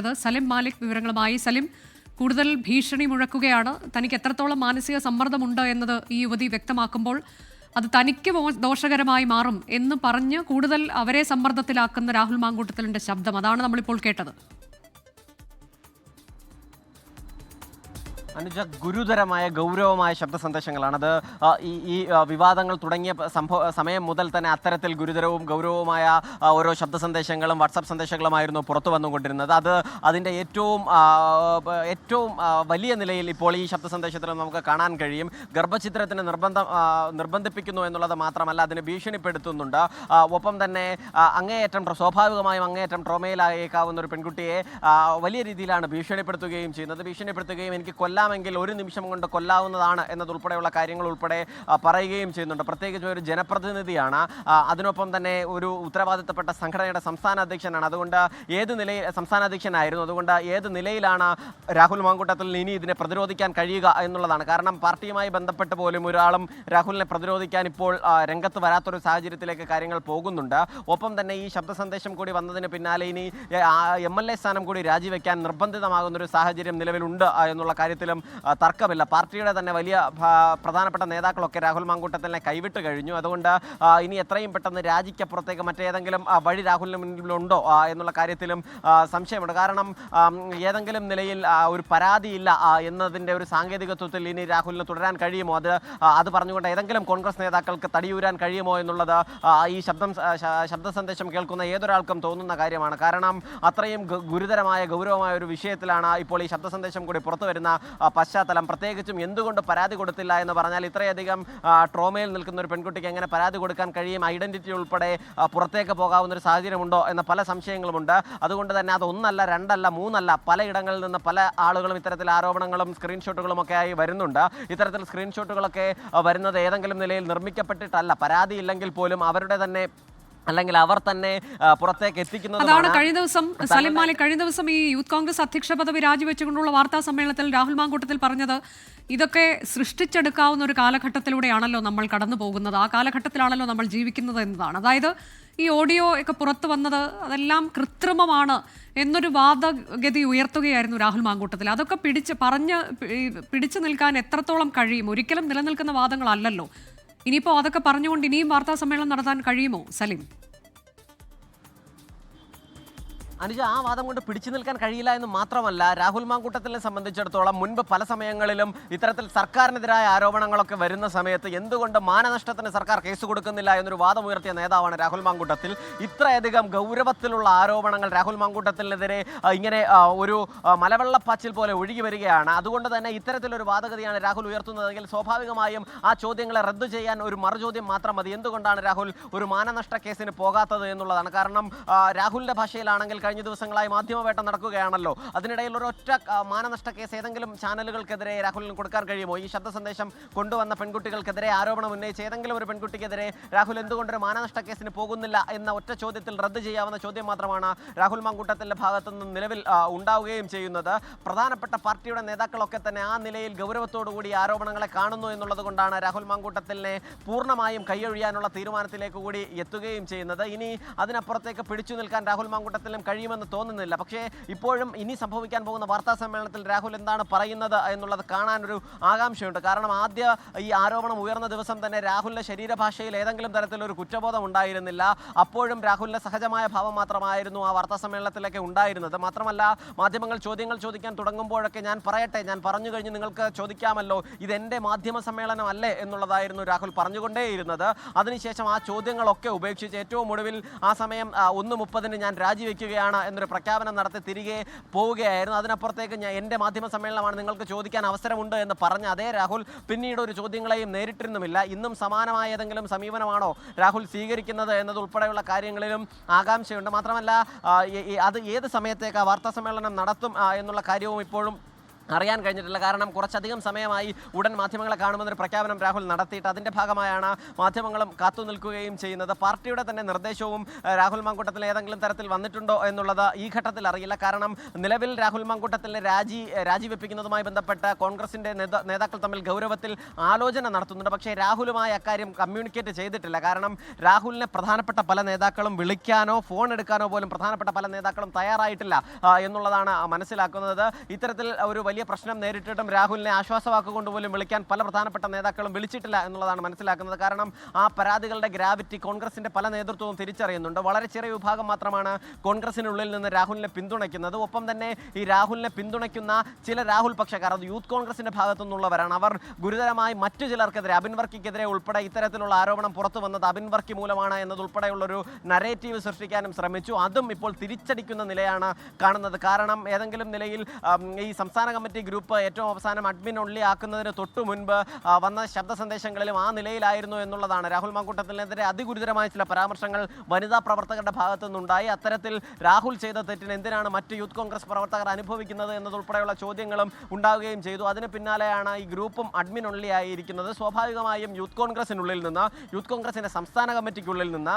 ത് സലിം മാലിക് വിവരങ്ങളുമായി. സലിം കൂടുതൽ ഭീഷണി മുഴക്കുകയാണ്. തനിക്ക് എത്രത്തോളം മാനസിക സമ്മർദ്ദമുണ്ട് എന്നത് ഈ യുവതി വ്യക്തമാക്കുമ്പോൾ അത് തനിക്ക് ദോഷകരമായി മാറും എന്ന് പറഞ്ഞ് കൂടുതൽ അവരെ സമ്മർദ്ദത്തിലാക്കുന്ന രാഹുൽ മാങ്കൂട്ടത്തിലിന്റെ ശബ്ദം. അതാണ് നമ്മളിപ്പോൾ കേട്ടത്. അനുജ ഗുരുതരമായ ഗൗരവമായ ശബ്ദ സന്ദേശങ്ങളാണ് അത് ഈ ഈ വിവാദങ്ങൾ തുടങ്ങിയ സംഭവ സമയം മുതൽ തന്നെ അത്തരത്തിൽ ഗുരുതരവും ഗൗരവവുമായ ഓരോ ശബ്ദ സന്ദേശങ്ങളും വാട്സപ്പ് സന്ദേശങ്ങളുമായിരുന്നു പുറത്തു വന്നുകൊണ്ടിരുന്നത്. അത് അതിന്റെ ഏറ്റവും ഏറ്റവും വലിയ നിലയിൽ ഇപ്പോൾ ഈ ശബ്ദ സന്ദേശത്തിൽ നമുക്ക് കാണാൻ കഴിയും. ഗർഭചിത്രത്തിന് നിർബന്ധം നിർബന്ധിപ്പിക്കുന്നു എന്നുള്ളത് മാത്രമല്ല അതിനെ ഭീഷണിപ്പെടുത്തുന്നുണ്ട്. ഒപ്പം തന്നെ അങ്ങേയറ്റം സ്വാഭാവികമായും അങ്ങേയറ്റം ട്രോമയിലായേക്കാവുന്ന ഒരു പെൺകുട്ടിയെ വലിയ രീതിയിലാണ് ഭീഷണിപ്പെടുത്തുകയും ചെയ്യുന്നത്. ഭീഷണിപ്പെടുത്തുകയും എനിക്ക് കൊല്ലാമെങ്കിൽ ഒരു നിമിഷം കൊണ്ട് കൊല്ലാവുന്നതാണ് എന്നതുൾപ്പെടെയുള്ള കാര്യങ്ങൾ ഉൾപ്പെടെ പറയുകയും ചെയ്യുന്നുണ്ട്. പ്രത്യേകിച്ച് ഒരു ജനപ്രതിനിധിയാണ്. അതിനൊപ്പം തന്നെ ഒരു ഉത്തരവാദിത്തപ്പെട്ട സംഘടനയുടെ സംസ്ഥാന അധ്യക്ഷനാണ്. അതുകൊണ്ട് ഏത് നിലയിൽ സംസ്ഥാന അധ്യക്ഷനായിരുന്നു. അതുകൊണ്ട് ഏത് നിലയിലാണ് രാഹുൽ മാങ്കൂട്ടത്തിൽ ഇനി ഇതിനെ പ്രതിരോധിക്കാൻ കഴിയുക എന്നുള്ളതാണ്. കാരണം പാർട്ടിയുമായി ബന്ധപ്പെട്ട് പോലും ഒരാളും രാഹുലിനെ പ്രതിരോധിക്കാൻ ഇപ്പോൾ രംഗത്ത് വരാത്തൊരു സാഹചര്യത്തിലേക്ക് കാര്യങ്ങൾ പോകുന്നുണ്ട്. ഒപ്പം തന്നെ ഈ ശബ്ദ സന്ദേശം കൂടി വന്നതിന് പിന്നാലെ ഇനി എം എൽ എ സ്ഥാനം കൂടി രാജിവെക്കാൻ നിർബന്ധിതമാകുന്ന ഒരു സാഹചര്യം നിലവിലുണ്ട് എന്നുള്ള കാര്യത്തിലും തർക്കമില്ല. പാർട്ടിയുടെ തന്നെ വലിയ പ്രധാനപ്പെട്ട നേതാക്കളൊക്കെ രാഹുൽ മാങ്കൂട്ടത്തിനെ കൈവിട്ട് കഴിഞ്ഞു. അതുകൊണ്ട് ഇനി എത്രയും പെട്ടെന്ന് രാജിക്കപ്പുറത്തേക്ക് മറ്റേതെങ്കിലും വഴി രാഹുലിന് മുന്നിലുണ്ടോ എന്നുള്ള കാര്യത്തിലും സംശയമുണ്ട്. കാരണം ഏതെങ്കിലും നിലയിൽ ആ, ഒരു പരാതിയില്ല എന്നതിന്റെ ഒരു സാങ്കേതികത്വത്തിൽ ഇനി രാഹുലിന് തുടരാൻ കഴിയുമോ? അത് അത് പറഞ്ഞുകൊണ്ട് ഏതെങ്കിലും കോൺഗ്രസ് നേതാക്കൾക്ക് തടിയൂരാൻ കഴിയുമോ എന്നുള്ളത് ഈ ശബ്ദം ശബ്ദ സന്ദേശം കേൾക്കുന്ന ഏതൊരാൾക്കും തോന്നുന്ന കാര്യമാണ്. കാരണം അത്രയും ഗുരുതരമായ ഗൗരവമായ ഒരു വിഷയത്തിലാണ് ഇപ്പോൾ ഈ ശബ്ദ സന്ദേശം കൂടി പുറത്തു വരുന്ന പശ്ചാത്തലം. പ്രത്യേകിച്ചും എന്തുകൊണ്ട് പരാതി കൊടുത്തില്ല എന്ന് പറഞ്ഞാൽ ഇത്രയധികം ട്രോമയിൽ നിൽക്കുന്ന ഒരു പെൺകുട്ടിക്ക് എങ്ങനെ പരാതി കൊടുക്കാൻ കഴിയും? ഐഡന്റിറ്റി ഉൾപ്പെടെ പുറത്തേക്ക് പോകാവുന്ന ഒരു സാഹചര്യമുണ്ടോ? എന്ന പല സംശയങ്ങളുമുണ്ട്. അതുകൊണ്ട് തന്നെ അതൊന്നല്ല രണ്ടല്ല മൂന്നല്ല പലയിടങ്ങളിൽ നിന്ന് പല ആളുകളും ഇത്തരത്തിൽ ആരോപണങ്ങളും സ്ക്രീൻഷോട്ടുകളും ഒക്കെ ആയി വരുന്നുണ്ട്. ഇത്തരത്തിൽ സ്ക്രീൻഷോട്ടുകളൊക്കെ വരുന്നത് ഏതെങ്കിലും നിലയിൽ നിർമ്മിക്കപ്പെട്ടിട്ടല്ല. പരാതിയില്ലെങ്കിൽ പോലും അവരുടെ തന്നെ അല്ലെങ്കിൽ അവർ തന്നെ പുറത്തേക്ക് എത്തിക്കുന്നത് അതാണ് കഴിഞ്ഞ ദിവസം സലിം മാലിക് കഴിഞ്ഞ ദിവസം ഈ യൂത്ത് കോൺഗ്രസ് അധ്യക്ഷ പദവി രാജിവെച്ചുകൊണ്ടുള്ള വാർത്താ സമ്മേളനത്തിൽ രാഹുൽ മാങ്കൂട്ടത്തിൽ പറഞ്ഞത് ഇതൊക്കെ സൃഷ്ടിച്ചെടുക്കാവുന്ന ഒരു കാലഘട്ടത്തിലൂടെയാണല്ലോ നമ്മൾ കടന്നു പോകുന്നത്. ആ കാലഘട്ടത്തിലാണല്ലോ നമ്മൾ ജീവിക്കുന്നത് എന്നതാണ്. അതായത് ഈ ഓഡിയോ ഒക്കെ പുറത്തു വന്നത് അതെല്ലാം കൃത്രിമമാണ് എന്നൊരു വാദഗതി ഉയർത്തുകയായിരുന്നു രാഹുൽ മാങ്കൂട്ടത്തിൽ. അതൊക്കെ പിടിച്ച് പറഞ്ഞ് പിടിച്ചു നിൽക്കാൻ എത്രത്തോളം കഴിയും? ഒരിക്കലും നിലനിൽക്കുന്ന വാദങ്ങളല്ലല്ലോ. ഇനിയിപ്പോൾ അതൊക്കെ പറഞ്ഞുകൊണ്ട് ഇനിയും വാർത്താ സമ്മേളനം നടത്താൻ കഴിയുമോ സലിം? അനുജ ആ വാദം കൊണ്ട് പിടിച്ചു നിൽക്കാൻ കഴിയില്ല എന്ന് മാത്രമല്ല രാഹുൽ മാങ്കൂട്ടത്തിനെ സംബന്ധിച്ചിടത്തോളം മുൻപ് പല സമയങ്ങളിലും ഇത്തരത്തിൽ സർക്കാരിനെതിരായ ആരോപണങ്ങളൊക്കെ വരുന്ന സമയത്ത് എന്തുകൊണ്ട് മാനനഷ്ടത്തിന് സർക്കാർ കേസ് കൊടുക്കുന്നില്ല എന്നൊരു വാദമുയർത്തിയ നേതാവാണ് രാഹുൽ മാങ്കൂട്ടത്തിൽ. ഇത്രയധികം ഗൗരവത്തിലുള്ള ആരോപണങ്ങൾ രാഹുൽ മാങ്കൂട്ടത്തിനെതിരെ ഇങ്ങനെ ഒരു മലവെള്ളപ്പാച്ചിൽ പോലെ ഒഴുകി വരികയാണ്. അതുകൊണ്ട് തന്നെ ഇത്തരത്തിലൊരു വാദഗതിയാണ് രാഹുൽ ഉയർത്തുന്നതെങ്കിൽ സ്വാഭാവികമായും ആ ചോദ്യങ്ങളെ റദ്ദു ചെയ്യാൻ ഒരു മറുചോദ്യം മാത്രം മതി. എന്തുകൊണ്ടാണ് രാഹുൽ ഒരു മാനനഷ്ട കേസിന് പോകാത്തത് എന്നുള്ളതാണ്. കാരണം രാഹുലിന്റെ ഭാഷയിലാണെങ്കിൽ കഴിഞ്ഞ ദിവസങ്ങളായി മാധ്യമവേട്ട നടക്കുകയാണല്ലോ. അതിനിടയിൽ ഒരു ഒറ്റ മാനനഷ്ട കേസ് ഏതെങ്കിലും ചാനലുകൾക്കെതിരെ രാഹുലിന് കൊടുക്കാൻ കഴിയുമോ? ഈ ശബ്ദ സന്ദേശം കൊണ്ടുവന്ന പെൺകുട്ടികൾക്കെതിരെ ആരോപണം ഉന്നയിച്ച് ഏതെങ്കിലും ഒരു പെൺകുട്ടിക്കെതിരെ രാഹുൽ എന്തുകൊണ്ടൊരു മാനനഷ്ട കേസിന് പോകുന്നില്ല എന്ന ഒറ്റ ചോദ്യത്തിൽ റദ്ദ് ചെയ്യാവുന്ന ചോദ്യം മാത്രമാണ് രാഹുൽ മാങ്കൂട്ടത്തിന്റെ ഭാഗത്തു നിലവിൽ ഉണ്ടാവുകയും ചെയ്യുന്നത്. പ്രധാനപ്പെട്ട പാർട്ടിയുടെ നേതാക്കളൊക്കെ തന്നെ ആ നിലയിൽ ഗൗരവത്തോടുകൂടി ആരോപണങ്ങളെ കാണുന്നു എന്നുള്ളത് കൊണ്ടാണ് രാഹുൽ മാങ്കൂട്ടത്തിനെ പൂർണമായും കൈയൊഴിയാനുള്ള തീരുമാനത്തിലേക്ക് കൂടി എത്തുകയും ചെയ്യുന്നത്. ഇനി അതിനപ്പുറത്തേക്ക് പിടിച്ചു നിൽക്കാൻ രാഹുൽ മാങ്കൂട്ടത്തിലും കഴിയുമെന്ന് തോന്നുന്നില്ല. പക്ഷേ ഇപ്പോഴും ഇനി സംഭവിക്കാൻ പോകുന്ന വാർത്താ സമ്മേളനത്തിൽ രാഹുൽ എന്താണ് പറയുന്നത് എന്നുള്ളത് കാണാനൊരു ആകാംക്ഷയുണ്ട്. കാരണം ആദ്യ ഈ ആരോപണം ഉയർന്ന ദിവസം തന്നെ രാഹുലിന്റെ ശരീരഭാഷയിൽ ഏതെങ്കിലും തരത്തിലൊരു കുറ്റബോധം ഉണ്ടായിരുന്നില്ല. അപ്പോഴും രാഹുലിന്റെ സഹജമായ ഭാവം മാത്രമായിരുന്നു ആ വാർത്താ സമ്മേളനത്തിലൊക്കെ ഉണ്ടായിരുന്നത്. മാത്രമല്ല മാധ്യമങ്ങൾ ചോദ്യങ്ങൾ ചോദിക്കാൻ തുടങ്ങുമ്പോഴൊക്കെ ഞാൻ പറയട്ടെ ഞാൻ പറഞ്ഞു കഴിഞ്ഞ് നിങ്ങൾക്ക് ചോദിക്കാമല്ലോ. ഇതെന്റെ മാധ്യമ സമ്മേളനം അല്ലേ എന്നുള്ളതായിരുന്നു രാഹുൽ പറഞ്ഞുകൊണ്ടേയിരുന്നത്. അതിനുശേഷം ആ ചോദ്യങ്ങളൊക്കെ ഉപേക്ഷിച്ച് ഏറ്റവും ഒടുവിൽ ആ സമയം ഒന്ന് മുപ്പതിന് ഞാൻ രാജിവെക്കുകയാണ്. എന്നൊരു പ്രഖ്യാപനം നടത്തി തിരികെ പോവുകയായിരുന്നു. അതിനപ്പുറത്തേക്ക് ഞാൻ എന്റെ മാധ്യമ സമ്മേളനമാണ് നിങ്ങൾക്ക് ചോദിക്കാൻ അവസരമുണ്ട് എന്ന് പറഞ്ഞ അതേ രാഹുൽ പിന്നീട് ഒരു ചോദ്യങ്ങളെയും നേരിട്ടിരുന്നുമില്ല. ഇന്നും സമാനമായ ഏതെങ്കിലും സമീപനമാണോ രാഹുൽ സ്വീകരിക്കുന്നത് എന്നതുൾപ്പെടെയുള്ള കാര്യങ്ങളിലും ആകാംക്ഷയുണ്ട്. മാത്രമല്ല അത് ഏത് സമയത്തേക്ക് വാർത്താ സമ്മേളനം നടത്തും എന്നുള്ള കാര്യവും ഇപ്പോഴും അറിയാൻ കഴിഞ്ഞിട്ടില്ല. കാരണം കുറച്ചധികം സമയമായി ഉടൻ മാധ്യമങ്ങളെ കാണുമെന്നൊരു പ്രഖ്യാപനം രാഹുൽ നടത്തിയിട്ട് അതിന്റെ ഭാഗമായാണ് മാധ്യമങ്ങളും കാത്തു നിൽക്കുകയും ചെയ്യുന്നത്. പാർട്ടിയുടെ തന്നെ നിർദ്ദേശവും രാഹുൽ മാങ്കൂട്ടത്തിൽ ഏതെങ്കിലും തരത്തിൽ വന്നിട്ടുണ്ടോ എന്നുള്ളത് ഈ ഘട്ടത്തിൽ അറിയില്ല. കാരണം നിലവിൽ രാഹുൽ മാങ്കൂട്ടത്തിലെ രാജി രാജിവെപ്പിക്കുന്നതുമായി ബന്ധപ്പെട്ട് കോൺഗ്രസിന്റെ നേതാക്കൾ തമ്മിൽ ഗൗരവത്തിൽ ആലോചന നടത്തുന്നുണ്ട്. പക്ഷേ രാഹുലുമായി അക്കാര്യം കമ്മ്യൂണിക്കേറ്റ് ചെയ്തിട്ടില്ല. കാരണം രാഹുലിനെ പ്രധാനപ്പെട്ട പല നേതാക്കളും വിളിക്കാനോ ഫോൺ എടുക്കാനോ പോലും പ്രധാനപ്പെട്ട പല നേതാക്കളും തയ്യാറായിട്ടില്ല എന്നുള്ളതാണ് മനസ്സിലാക്കുന്നത്. ഇത്തരത്തിൽ ഒരു വലിയ പ്രശ്നം നേരിട്ടിട്ടും രാഹുലിനെ ആശ്വാസവാക്ക് കൊണ്ടുപോലും വിളിക്കാൻ പല പ്രധാനപ്പെട്ട നേതാക്കളും വിളിച്ചിട്ടില്ല എന്നുള്ളതാണ് മനസ്സിലാക്കുന്നത്. കാരണം ആ പരാതികളുടെ ഗ്രാവിറ്റി കോൺഗ്രസിന്റെ പല നേതൃത്വവും തിരിച്ചറിയുന്നുണ്ട്. വളരെ ചെറിയ വിഭാഗം മാത്രമാണ് കോൺഗ്രസിനുള്ളിൽ നിന്ന് രാഹുലിനെ പിന്തുണയ്ക്കുന്നത്. ഒപ്പം തന്നെ ഈ രാഹുലിനെ പിന്തുണയ്ക്കുന്ന ചില രാഹുൽ പക്ഷക്കാർ അത് യൂത്ത് കോൺഗ്രസിന്റെ ഭാഗത്തു നിന്നുള്ളവരാണ് അവർ ഗുരുതരമായി മറ്റു ചിലർക്കെതിരെ അബിൻ വർക്കിക്കെതിരെ ഉൾപ്പെടെ ഇത്തരത്തിലുള്ള ആരോപണം പുറത്തു വന്നത് അബിൻ വർക്കി മൂലമാണ് എന്നതുൾപ്പെടെയുള്ളൊരു നരേറ്റീവ് സൃഷ്ടിക്കാനും ശ്രമിച്ചു. അതും ഇപ്പോൾ തിരിച്ചടിക്കുന്ന നിലയാണ് കാണുന്നത്. കാരണം ഏതെങ്കിലും നിലയിൽ ഈ സംസ്ഥാന കമ്മിറ്റി ഗ്രൂപ്പ് ഏറ്റവും അവസാനം അഡ്മിൻ ഒള്ളി ആക്കുന്നതിന് തൊട്ടു മുൻപ് വന്ന ശബ്ദ സന്ദേശങ്ങളിലും ആ നിലയിലായിരുന്നു എന്നുള്ളതാണ്. രാഹുൽ മാങ്കൂട്ടത്തിനെതിരെ അതിഗുരുതരമായ ചില പരാമർശങ്ങൾ വനിതാ പ്രവർത്തകരുടെ ഭാഗത്തു നിന്നുണ്ടായി. അത്തരത്തിൽ രാഹുൽ ചെയ്ത തെറ്റിന് എന്തിനാണ് മറ്റ് യൂത്ത് കോൺഗ്രസ് പ്രവർത്തകർ അനുഭവിക്കുന്നത് എന്നതുൾപ്പെടെയുള്ള ചോദ്യങ്ങളും ഉണ്ടാവുകയും ചെയ്തു. അതിന് പിന്നാലെയാണ് ഈ ഗ്രൂപ്പും അഡ്മിൻ ഒള്ളിയായിരിക്കുന്നത് സ്വാഭാവികമായും യൂത്ത് കോൺഗ്രസിനുള്ളിൽ നിന്ന് യൂത്ത് കോൺഗ്രസിന്റെ സംസ്ഥാന കമ്മിറ്റിക്കുള്ളിൽ നിന്ന്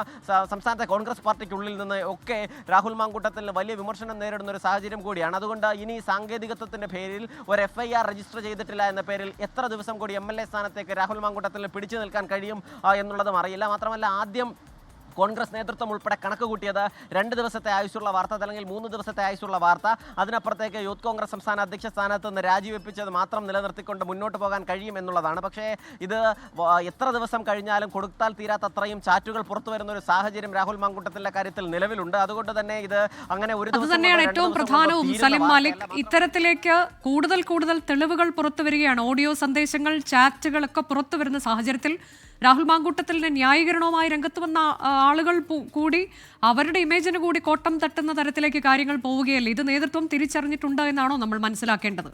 സംസ്ഥാനത്തെ കോൺഗ്രസ് പാർട്ടിക്കുള്ളിൽ നിന്ന് ഒക്കെ രാഹുൽ മാങ്കൂട്ടത്തിന് വലിയ വിമർശനം നേരിടുന്ന ഒരു സാഹചര്യം കൂടിയാണ്. അതുകൊണ്ട് ഇനി സാങ്കേതികത്വത്തിന്റെ പേരിൽ ഒരു എഫ് ഐ ആർ രജിസ്റ്റർ ചെയ്തിട്ടില്ല എന്ന പേരിൽ എത്ര ദിവസം കൂടി എം എൽ എ സ്ഥാനത്തേക്ക് രാഹുൽ മാങ്കൂട്ടത്തിൽ പിടിച്ചു നിൽക്കാൻ കഴിയും എന്നുള്ളതും അറിയില്ല. മാത്രമല്ല ആദ്യം കോൺഗ്രസ് നേതൃത്വം ഉൾപ്പെടെ കണക്ക് കൂട്ടിയത് രണ്ട് ദിവസത്തെ ആയുസ്സുള്ള വാർത്ത അല്ലെങ്കിൽ മൂന്ന് ദിവസത്തെ ആയുസ്സുള്ള വാർത്ത. അതിനപ്പുറത്തേക്ക് യൂത്ത് കോൺഗ്രസ് സംസ്ഥാന അധ്യക്ഷ സ്ഥാനത്ത് നിന്ന് രാജിവെപ്പിച്ചത് മാത്രം നിലനിർത്തിക്കൊണ്ട് മുന്നോട്ട് പോകാൻ കഴിയും എന്നുള്ളതാണ്. പക്ഷേ ഇത് എത്ര ദിവസം കഴിഞ്ഞാലും കൊടുത്താൽ തീരാത്തത്രയും ചാറ്റുകൾ പുറത്തു വരുന്ന ഒരു സാഹചര്യം രാഹുൽ മാങ്കൂട്ടത്തിന്റെ കാര്യത്തിൽ നിലവിലുണ്ട്. അതുകൊണ്ട് തന്നെ ഇത് അങ്ങനെ ഒരു അത് തന്നെയാണ് ഏറ്റവും പ്രധാനവും സലിം മാലിക്. ഇത്തരത്തിലേക്ക് കൂടുതൽ കൂടുതൽ തെളിവുകൾ പുറത്തു വരികയാണ്. ഓഡിയോ സന്ദേശങ്ങൾ ചാറ്റുകളൊക്കെ പുറത്തു വരുന്ന സാഹചര്യത്തിൽ രാഹുൽ മാങ്കൂട്ടത്തിന് ന്യായീകരണവുമായി രംഗത്ത് വന്ന ആളുകൾ കൂടി അവരുടെ ഇമേജിന് കൂടി കോട്ടം തട്ടുന്ന തരത്തിലേക്ക് കാര്യങ്ങൾ പോവുകയല്ലേ? ഇത് നേതൃത്വം തിരിച്ചറിഞ്ഞിട്ടുണ്ട് എന്നാണോ നമ്മൾ മനസ്സിലാക്കേണ്ടത്?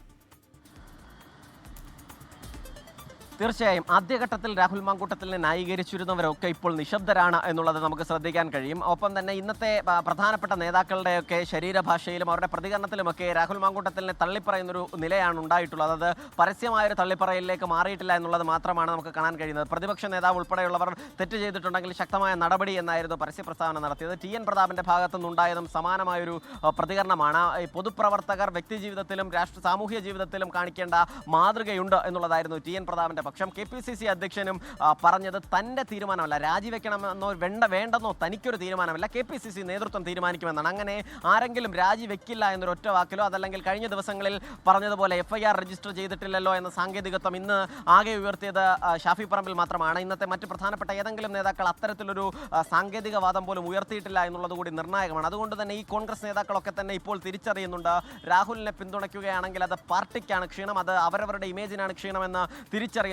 തീർച്ചയായും. ആദ്യഘട്ടത്തിൽ രാഹുൽ മാങ്കൂട്ടത്തിനെ ന്യായീകരിച്ചിരുന്നവരൊക്കെ ഇപ്പോൾ നിശബ്ദരാണ് എന്നുള്ളത് നമുക്ക് ശ്രദ്ധിക്കാൻ കഴിയും. ഒപ്പം തന്നെ ഇന്നത്തെ പ്രധാനപ്പെട്ട നേതാക്കളുടെയൊക്കെ ശരീരഭാഷയിലും അവരുടെ പ്രതികരണത്തിലുമൊക്കെ രാഹുൽ മാങ്കൂട്ടത്തിനെ തള്ളിപ്പറയുന്നൊരു നിലയാണ് ഉണ്ടായിട്ടുള്ളത്. അത് പരസ്യമായൊരു തള്ളിപ്പറയലിലേക്ക് മാറിയിട്ടില്ല എന്നുള്ളത് മാത്രമാണ് നമുക്ക് കാണാൻ കഴിയുന്നത്. പ്രതിപക്ഷ നേതാവ് ഉൾപ്പെടെയുള്ളവർ തെറ്റ് ചെയ്തിട്ടുണ്ടെങ്കിൽ ശക്തമായ നടപടി എന്നായിരുന്നു പരസ്യ പ്രസ്താവന നടത്തിയത്. ടി എൻ പ്രതാപിന്റെ ഭാഗത്തു നിന്നുണ്ടായതും സമാനമായൊരു പ്രതികരണമാണ്. പൊതുപ്രവർത്തകർ വ്യക്തി ജീവിതത്തിലും രാഷ്ട്ര സാമൂഹ്യ ജീവിതത്തിലും കാണിക്കേണ്ട മാതൃകയുണ്ട് എന്നുള്ളതായിരുന്നു ടി എൻ പ്രതാപന്റെ പക്ഷം കെ പി സി സി അധ്യക്ഷനും പറഞ്ഞത് തന്റെ തീരുമാനമല്ല. രാജിവെക്കണമെന്നോ വേണ്ട വേണ്ടെന്നോ തനിക്കൊരു തീരുമാനമല്ല. കെ പി സി സി നേതൃത്വം തീരുമാനിക്കുമെന്നാണ്. അങ്ങനെ ആരെങ്കിലും രാജിവെക്കില്ല എന്നൊരു ഒറ്റ വാക്കിലോ അതല്ലെങ്കിൽ കഴിഞ്ഞ ദിവസങ്ങളിൽ പറഞ്ഞതുപോലെ എഫ് ഐ ആർ രജിസ്റ്റർ ചെയ്തിട്ടില്ലല്ലോ എന്ന സാങ്കേതികത്വം ഇന്ന് ആകെ ഉയർത്തിയത് ഷാഫി പറമ്പിൽ മാത്രമാണ്. ഇന്നത്തെ മറ്റ് പ്രധാനപ്പെട്ട ഏതെങ്കിലും നേതാക്കൾ അത്തരത്തിലൊരു സാങ്കേതികവാദം സാങ്കേതിക വാദം പോലും ഉയർത്തിയിട്ടില്ല എന്നുള്ളത് കൂടി നിർണായകമാണ്. അതുകൊണ്ട് തന്നെ ഈ കോൺഗ്രസ് നേതാക്കളൊക്കെ തന്നെ ഇപ്പോൾ തിരിച്ചറിയുന്നുണ്ട്. രാഹുലിനെ പിന്തുണയ്ക്കുകയാണെങ്കിൽ അത് പാർട്ടിക്കാണ് ക്ഷീണം. അത് അവരവരുടെ ഇമേജിനാണ് ക്ഷീണമെന്ന്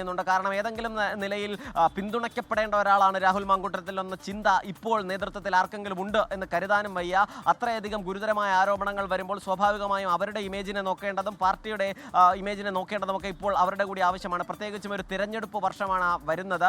തിരിച്ചറിയുന്നുണ്ട് കാരണം ഏതെങ്കിലും നിലയിൽ പിന്തുണയ്ക്കപ്പെടേണ്ട ഒരാളാണ് രാഹുൽ മാങ്കൂട്ടത്തിൽ എന്ന ചിന്ത ഇപ്പോൾ നേതൃത്വത്തിൽ ആർക്കെങ്കിലും ഉണ്ട് എന്ന് കരുതാനും വയ്യ. അത്രയധികം ഗുരുതരമായ ആരോപണങ്ങൾ വരുമ്പോൾ സ്വാഭാവികമായും അവരുടെ ഇമേജിനെ നോക്കേണ്ടതും പാർട്ടിയുടെ ഇമേജിനെ നോക്കേണ്ടതും ഒക്കെ ഇപ്പോൾ അവരുടെ കൂടി ആവശ്യമാണ്. പ്രത്യേകിച്ചും ഒരു തിരഞ്ഞെടുപ്പ് വർഷമാണ് വരുന്നത്.